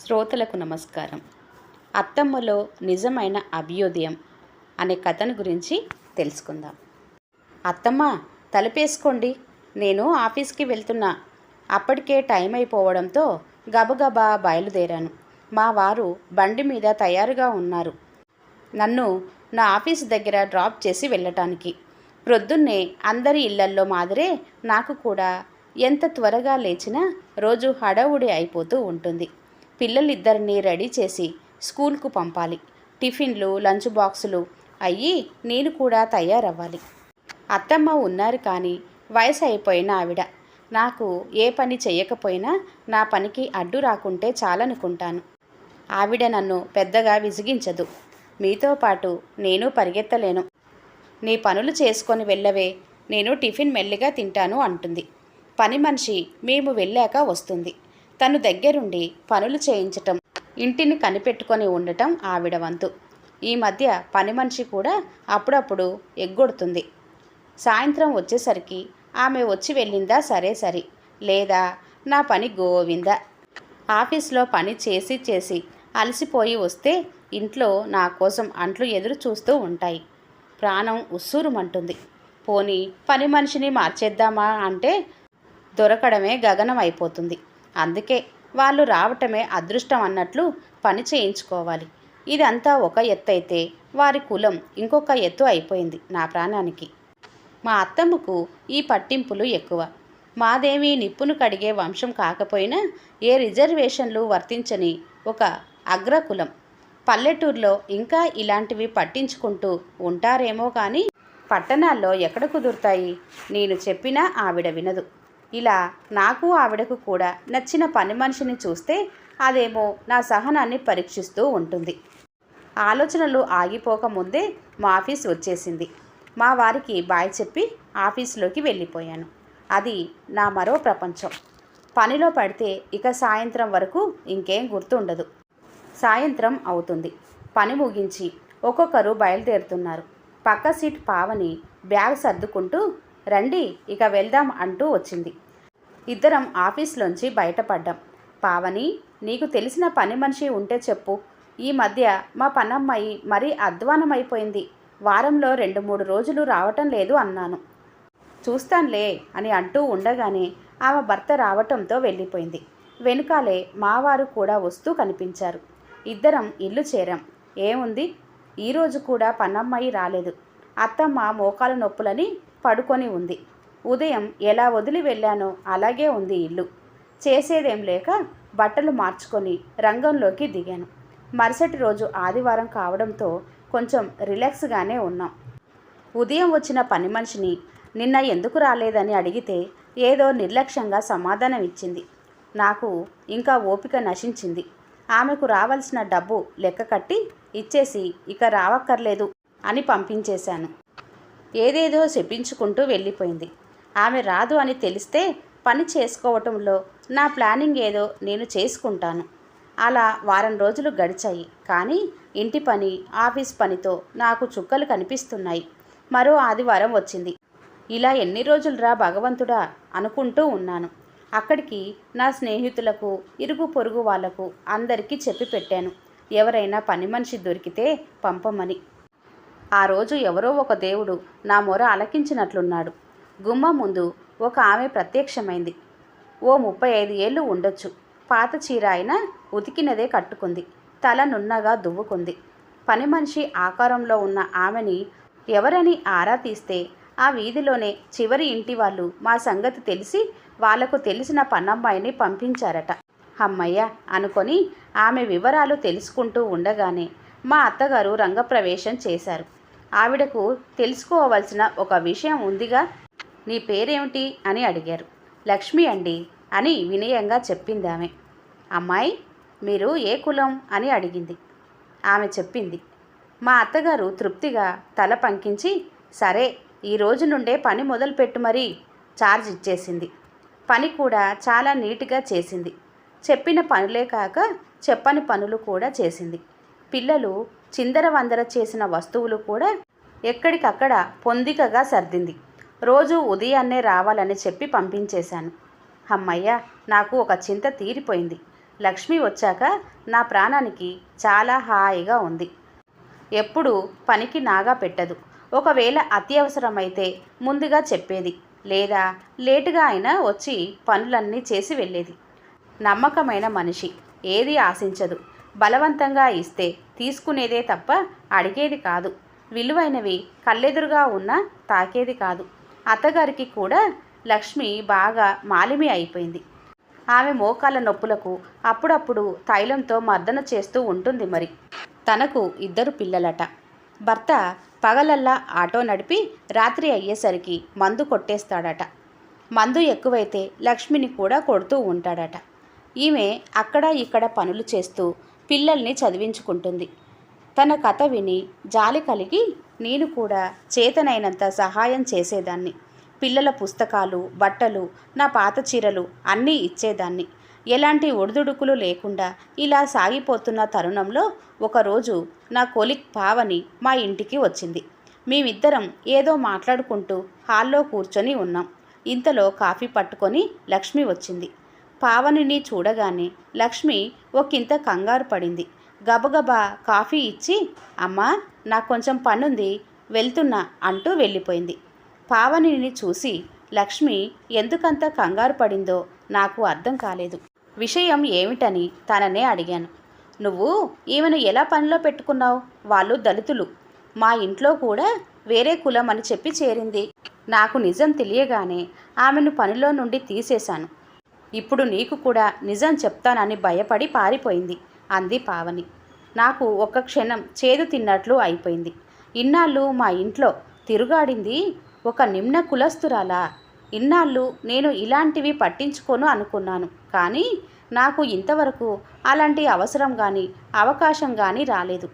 శ్రోతలకు నమస్కారం. అత్తమ్మలో నిజమైన అభ్యుదయం అనే కథను గురించి తెలుసుకుందాం. అత్తమ్మ తలుపేసుకోండి. నేను ఆఫీస్కి వెళ్తున్నా. అప్పటికే టైం అయిపోవడంతో గబగబా బయలుదేరాను. మా వారు బండి మీద తయారుగా ఉన్నారు. నన్ను నా ఆఫీస్ దగ్గర డ్రాప్ చేసి వెళ్ళటానికి. ప్రొద్దున్నే అందరి ఇళ్ళల్లో మాదిరే నాకు కూడా ఎంత త్వరగా లేచినా రోజు హడావుడి అయిపోతూ ఉంటుంది. పిల్లలిద్దరిని రెడీ చేసి స్కూల్కు పంపాలి. టిఫిన్లు లంచ్ బాక్సులు అయ్యి నేను కూడా తయారవ్వాలి. అత్తమ్మ ఉన్నారు కానీ వయసు అయిపోయిన ఆవిడ. నాకు ఏ పని చేయకపోయినా నా పనికి అడ్డు రాకుంటే చాలనుకుంటాను. ఆవిడ నన్ను పెద్దగా విసిగించదు. మీతో పాటు నేను పరిగెత్తలేను. నీ పనులు చేసుకొని వెళ్ళవే నేను టిఫిన్ మెల్లిగా తింటాను అంటుంది. పని మనిషి మేము వెళ్ళాక వస్తుంది. తను దగ్గరుండి పనులు చేయించటం ఇంటిని కనిపెట్టుకొని ఉండటం ఆవిడ వంతు. ఈ మధ్య పని మనిషి కూడా అప్పుడప్పుడు ఎగ్గొడుతుంది. సాయంత్రం వచ్చేసరికి ఆమె వచ్చి వెళ్ళిందా సరే సరి లేదా నా పని గోవిందా? ఆఫీస్లో పని చేసి చేసి అలసిపోయి వస్తే ఇంట్లో నా కోసం అంట్లు ఎదురు చూస్తూ ఉంటాయి. ప్రాణం ఉస్సూరుమంటుంది. పోనీ పని మనిషిని మార్చేద్దామా అంటే దొరకడమే గగనం అయిపోతుంది అందుకే వాళ్ళు రావటమే అదృష్టం అన్నట్లు పని చేయించుకోవాలి. ఇదంతా ఒక ఎత్తు అయితే వారి కులం ఇంకొక ఎత్తు అయిపోయింది నా ప్రాణానికి. మా అత్తమ్మకు ఈ పట్టింపులు ఎక్కువ. మాదేవి నిప్పును కడిగే వంశం కాకపోయినా ఏ రిజర్వేషన్లు వర్తించని ఒక అగ్రకులం. పల్లెటూరులో ఇంకా ఇలాంటివి పట్టించుకుంటూ ఉంటారేమో కానీ పట్టణాల్లో ఎక్కడ కుదురుతాయి? నేను చెప్పినా ఆవిడ వినదు. ఇలా నాకు ఆవిడకు కూడా నచ్చిన పని మనిషిని చూస్తే అదేమో నా సహనాన్ని పరీక్షిస్తూ ఉంటుంది. ఆలోచనలు ఆగిపోకముందే మా ఆఫీస్ వచ్చేసింది. మా వారికి బాయ్ చెప్పి ఆఫీస్లోకి వెళ్ళిపోయాను. అది నా మరో ప్రపంచం. పనిలో పడితే ఇక సాయంత్రం వరకు ఇంకేం గుర్తుండదు. సాయంత్రం అవుతుంది. పని ముగించి ఒక్కొక్కరు బయలుదేరుతున్నారు. పక్క సీట్ పావని బ్యాగ్ సర్దుకుంటూ రండి ఇక వెళ్దాం అంటూ వచ్చింది. ఇద్దరం ఆఫీస్లోంచి బయటపడ్డాం. పావని నీకు తెలిసిన పని మనిషి ఉంటే చెప్పు. ఈ మధ్య మా పనమ్మాయి మరీ అధ్వానమైపోయింది. వారంలో రెండు మూడు రోజులు రావటం లేదు అన్నాను. చూస్తాన్లే అని అంటూ ఉండగానే ఆమె భర్త రావటంతో వెళ్ళిపోయింది. వెనుకాలే మావారు కూడా వస్తూ కనిపించారు. ఇద్దరం ఇల్లు చేరాం. ఏముంది? ఈరోజు కూడా పన్నమ్మాయి రాలేదు. అత్తమ్మ మోకాలు నొప్పులని పడుకొని ఉంది. ఉదయం ఎలా వదిలి వెళ్ళానో అలాగే ఉంది ఇల్లు. చేసేదేం లేక బట్టలు మార్చుకొని రంగంలోకి దిగాను. మరుసటి రోజు ఆదివారం కావడంతో కొంచెం రిలాక్స్గానే ఉన్నాం. ఉదయం వచ్చిన పని మనిషిని నిన్న ఎందుకు రాలేదని అడిగితే ఏదో నిర్లక్ష్యంగా సమాధానం ఇచ్చింది. నాకు ఇంకా ఓపిక నశించింది. ఆమెకు రావాల్సిన డబ్బు లెక్క కట్టి ఇచ్చేసి ఇక రావక్కర్లేదు. అని పంపించేశాను. ఏదేదో చెప్పించుకుంటూ వెళ్ళిపోయింది. ఆమె రాదు అని తెలిస్తే పని చేసుకోవటంలో నా ప్లానింగ్ ఏదో నేను చేసుకుంటాను. అలా వారం రోజులు గడిచాయి. కానీ ఇంటి పని ఆఫీస్ పనితో నాకు చుక్కలు కనిపిస్తున్నాయి. మరో ఆదివారం వచ్చింది. ఇలా ఎన్ని రోజులురా భగవంతుడా అనుకుంటూ ఉన్నాను. అక్కడికి నా స్నేహితులకు ఇరుగు పొరుగు వాళ్ళకు అందరికీ చెప్పి పెట్టాను. ఎవరైనా పని మనిషి దొరికితే పంపమని. ఆ రోజు ఎవరో ఒక దేవుడు నా మొర అలకించినట్లున్నాడు గుమ్మ ముందు ఒక ఆమె ప్రత్యక్షమైంది. ఓ ముప్పై ఐదు ఏళ్ళు ఉండొచ్చు. పాత చీర అయినా ఉతికినదే కట్టుకుంది. తల నున్నగా దువ్వుకుంది. పని మనిషి ఆకారంలో ఉన్న ఆమెని ఎవరని ఆరా తీస్తే ఆ వీధిలోనే చివరి ఇంటి వాళ్ళు మా సంగతి తెలిసి వాళ్ళకు తెలిసిన పన్నమ్మాయిని పంపించారట. అమ్మయ్య! అనుకొని ఆమె వివరాలు తెలుసుకుంటూ ఉండగానే మా అత్తగారు రంగప్రవేశం చేశారు. ఆవిడకు తెలుసుకోవలసిన ఒక విషయం ఉందిగా. నీ పేరేమిటి? అని అడిగారు. లక్ష్మి అండి అని వినయంగా చెప్పింది ఆమె. అమ్మాయి మీరు ఏ కులం? అని అడిగింది. ఆమె చెప్పింది. మా అత్తగారు తృప్తిగా తల పంకించి సరే ఈ రోజు నుండే పని మొదలుపెట్టు మరీ ఛార్జ్ ఇచ్చేసింది. పని కూడా చాలా నీట్గా చేసింది. చెప్పిన పనులే కాక చెప్పని పనులు కూడా చేసింది. పిల్లలు చిందర వందర చేసిన వస్తువులు కూడా ఎక్కడికక్కడ పొందికగా సర్దింది. రోజు ఉదయాన్నే రావాలని చెప్పి పంపించేశాను. అమ్మయ్య నాకు ఒక చింత తీరిపోయింది. లక్ష్మి వచ్చాక నా ప్రాణానికి చాలా హాయిగా ఉంది. ఎప్పుడు పనికి నాగా పెట్టదు. ఒకవేళ అత్యవసరమైతే ముందుగా చెప్పేది. లేదా లేటుగా అయినా వచ్చి పనులన్నీ చేసి వెళ్ళేది. నమ్మకమైన మనిషి. ఏది ఆశించదు. బలవంతంగా ఇస్తే తీసుకునేదే తప్ప అడిగేది కాదు. విలువైనవి కళ్ళెదురుగా ఉన్నా తాకేది కాదు. అత్తగారికి కూడా లక్ష్మి బాగా మాలిమి అయిపోయింది. ఆమె మోకాల నొప్పులకు అప్పుడప్పుడు తైలంతో మర్దన చేస్తూ ఉంటుంది మరి. తనకు ఇద్దరు పిల్లలట. భర్త పగలల్లా ఆటో నడిపి రాత్రి అయ్యేసరికి మందు కొట్టేస్తాడట. మందు ఎక్కువైతే లక్ష్మిని కూడా కొడుతూ ఉంటాడట. ఈమె అక్కడ ఇక్కడ పనులు చేస్తూ పిల్లల్ని చదివించుకుంటుంది. తన కథ విని జాలి కలిగి నేను కూడా చేతనైనంత సహాయం చేసేదాన్ని. పిల్లల పుస్తకాలు బట్టలు నా పాత చీరలు అన్నీ ఇచ్చేదాన్ని. ఎలాంటి ఒడిదుడుకులు లేకుండా ఇలా సాగిపోతున్న తరుణంలో ఒకరోజు నా కొలిక్ పావని మా ఇంటికి వచ్చింది. మేమిద్దరం ఏదో మాట్లాడుకుంటూ హాల్లో కూర్చొని ఉన్నాం. ఇంతలో కాఫీ పట్టుకొని లక్ష్మి వచ్చింది. పావనిని చూడగానే లక్ష్మి ఒకంత కంగారు పడింది. గబగబా కాఫీ ఇచ్చి అమ్మా నాకు కొంచెం పనుంది వెళ్తున్నా అంటూ వెళ్ళిపోయింది. పావనిని చూసి లక్ష్మి ఎందుకంత కంగారు పడిందో నాకు అర్థం కాలేదు. విషయం ఏమిటని తననే అడిగాను. నువ్వు ఈమెను ఎలా పనిలో పెట్టుకున్నావు? వాళ్ళు దళితులు. మా ఇంట్లో కూడా వేరే కులం అని చెప్పి చేరింది. నాకు నిజం తెలియగానే ఆమెను పనిలో నుండి తీసేశాను. ఇప్పుడు నీకు కూడా నిజం చెప్తానని భయపడి పారిపోయింది అంది పావని. నాకు ఒక్క క్షణం చేదు తిన్నట్లు అయిపోయింది. ఇన్నాళ్ళు మా ఇంట్లో తిరుగాడింది ఒక నిమ్న కులస్తురాలా. ఇన్నాళ్ళు నేను ఇలాంటివి పట్టించుకోను అనుకున్నాను కానీ నాకు ఇంతవరకు అలాంటి అవసరం కానీ అవకాశం కానీ రాలేదు.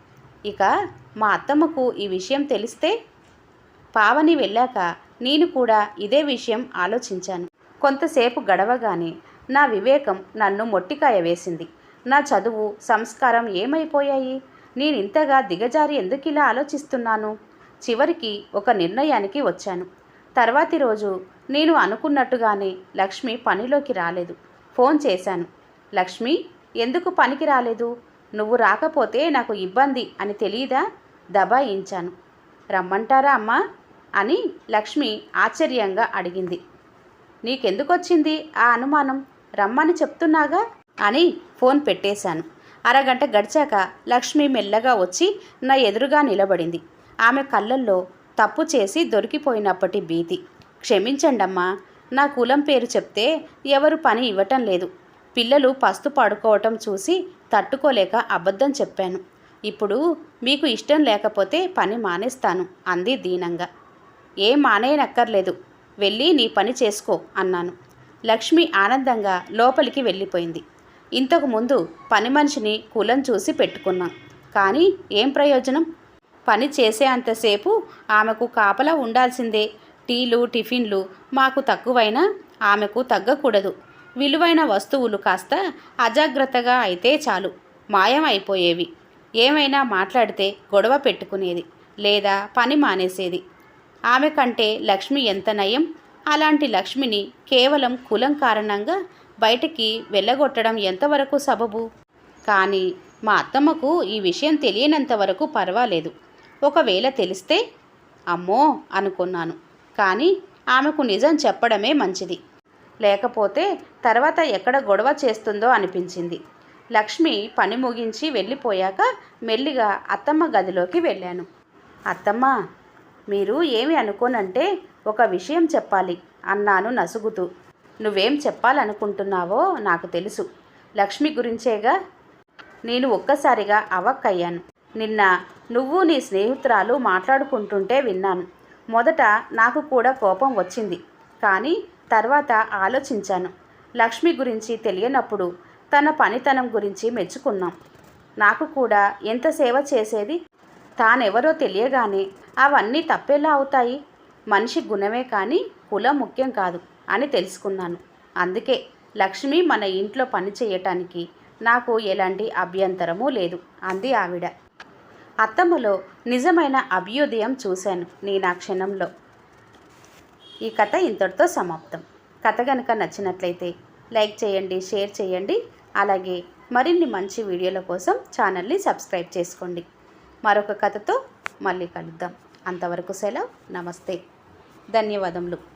ఇక మా అత్తమ్మకు ఈ విషయం తెలిస్తే? పావని వెళ్ళాక నేను కూడా ఇదే విషయం ఆలోచించాను. కొంతసేపు గడవగానే నా వివేకం నన్ను మొట్టికాయ వేసింది. నా చదువు సంస్కారం ఏమైపోయాయి? నేను ఇంతగా దిగజారి ఎందుకు ఇలా ఆలోచిస్తున్నాను? చివరికి ఒక నిర్ణయానికి వచ్చాను. తర్వాతి రోజు నేను అనుకున్నట్టుగానే లక్ష్మి పనిలోకి రాలేదు. ఫోన్ చేశాను. లక్ష్మి ఎందుకు పనికి రాలేదు? నువ్వు రాకపోతే నాకు ఇబ్బంది అని తెలియదా దబాయించాను. రమ్మంటారా అమ్మా? అని లక్ష్మి ఆశ్చర్యంగా అడిగింది. నీకెందుకొచ్చింది ఆ అనుమానం? రమ్మని చెప్తున్నాగా? అని ఫోన్ పెట్టేశాను. అరగంట గడిచాక లక్ష్మి మెల్లగా వచ్చి నా ఎదురుగా నిలబడింది. ఆమె కళ్ళల్లో తప్పు చేసి దొరికిపోయినప్పటి భీతి. క్షమించండమ్మా నా కులం పేరు చెప్తే ఎవరు పని ఇవ్వటం లేదు. పిల్లలు పస్తు పడుకోవటం చూసి తట్టుకోలేక అబద్ధం చెప్పాను. ఇప్పుడు మీకు ఇష్టం లేకపోతే పని మానేస్తాను అంది దీనంగా. ఏం మానేయనక్కర్లేదు. వెళ్ళి నీ పని చేసుకో అన్నాను. లక్ష్మి ఆనందంగా లోపలికి వెళ్ళిపోయింది. ఇంతకు ముందు పని మనిషిని కులం చూసి పెట్టుకున్నాం. కానీ ఏం ప్రయోజనం? పని చేసే అంతసేపు ఆమెకు కాపలా ఉండాల్సిందే. టీలు టిఫిన్లు మాకు తక్కువైనా ఆమెకు తగ్గకూడదు. విలువైన వస్తువులు కాస్త అజాగ్రత్తగా అయితే చాలు. మాయం అయిపోయేవి. ఏమైనా మాట్లాడితే గొడవ పెట్టుకునేది లేదా పని మానేసేది. ఆమె కంటే లక్ష్మి ఎంత నయం? అలాంటి లక్ష్మిని కేవలం కులం కారణంగా బయటికి వెళ్ళగొట్టడం ఎంతవరకు సబబు? కానీ మా అత్తమ్మకు ఈ విషయం తెలియనంత వరకు పర్వాలేదు. ఒకవేళ తెలిస్తే అమ్మో అనుకున్నాను. కానీ ఆమెకు నిజం చెప్పడమే మంచిది. లేకపోతే తర్వాత ఎక్కడ గొడవ చేస్తుందో అనిపించింది. లక్ష్మి పని ముగించి వెళ్ళిపోయాక మెల్లిగా అత్తమ్మ గదిలోకి వెళ్ళాను. అత్తమ్మ మీరు ఏమి అనుకోనంటే ఒక విషయం చెప్పాలి అన్నాను నసుగుతూ. నువ్వేం చెప్పాలనుకుంటున్నావో నాకు తెలుసు. లక్ష్మి గురించేగా నేను ఒక్కసారిగా అవక్కయ్యాను. నిన్న నువ్వు నీ స్నేహితురాలు మాట్లాడుకుంటుంటే విన్నాను. మొదట నాకు కూడా కోపం వచ్చింది. కానీ తర్వాత ఆలోచించాను. లక్ష్మి గురించి తెలియనప్పుడు తన పనితనం గురించి మెచ్చుకున్నాం. నాకు కూడా ఎంత సేవ చేసేది తానెవరో తెలియగానే అవన్నీ తప్పేలా అవుతాయి. మనిషి గుణమే కానీ కులం ముఖ్యం కాదు అని తెలుసుకున్నాను. అందుకే లక్ష్మి మన ఇంట్లో పని చేయటానికి నాకు ఎలాంటి అభ్యంతరమూ లేదు అంది ఆవిడ. అత్తమ్మలో నిజమైన అభ్యుదయం చూశాను నేను ఆ క్షణంలో. ఈ కథ ఇంతటితో సమాప్తం. కథ కనుక నచ్చినట్లయితే లైక్ చేయండి షేర్ చేయండి. అలాగే మరిన్ని మంచి వీడియోల కోసం ఛానల్ని సబ్స్క్రైబ్ చేసుకోండి. మరొక కథతో మళ్ళీ కలుద్దాం. అంతవరకు సెలవు. నమస్తే. ధన్యవాదములు.